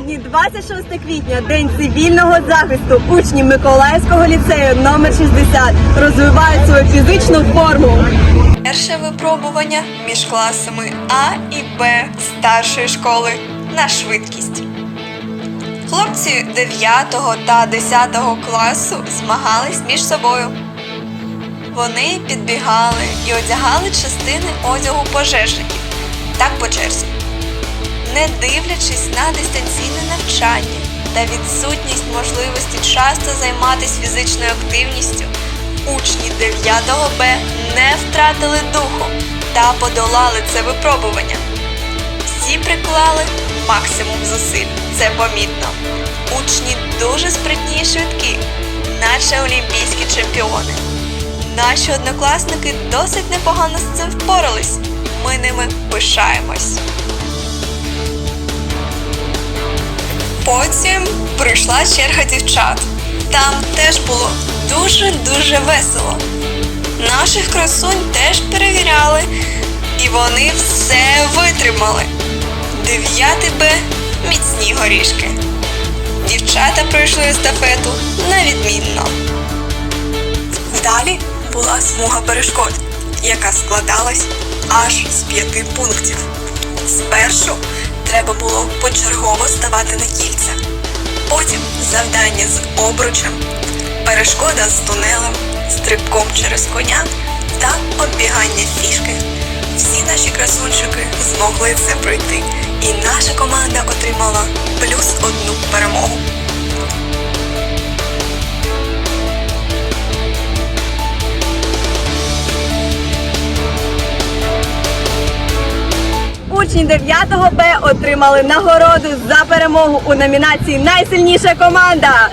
26 квітня, День цивільного захисту. Учні Миколаївського ліцею номер 60 розвивають свою фізичну форму. Перше випробування між класами А і Б старшої школи на швидкість. Хлопці 9 та 10 класу змагались між собою. Вони підбігали і одягали частини одягу пожежників, так по черзі. Не дивлячись на дистанційне навчання та відсутність можливості часто займатися фізичною активністю, учні 9 Б не втратили духу та подолали це випробування. Всі приклали максимум зусиль, це помітно. Учні дуже спритні і швидкі, наче олімпійські чемпіони. Наші однокласники досить непогано з цим впорались. Ми ними пишаємось. Прийшла черга дівчат. Там теж було дуже-дуже весело. Наших красунь теж перевіряли, і вони все витримали. 9 Б міцні горішки. Дівчата пройшли естафету на відмінно. Далі була смуга перешкод, яка складалась аж з п'яти пунктів. Спершу треба було почергово ставати на кільця. Завдання з обручем, перешкода з тунелем, стрибком через коня та оббігання фішки. Всі наші красунчики змогли це пройти, і наша команда отримала плюс одну перемогу. Учні 9 Б отримали нагороду за перемогу у номінації Найсильніша команда.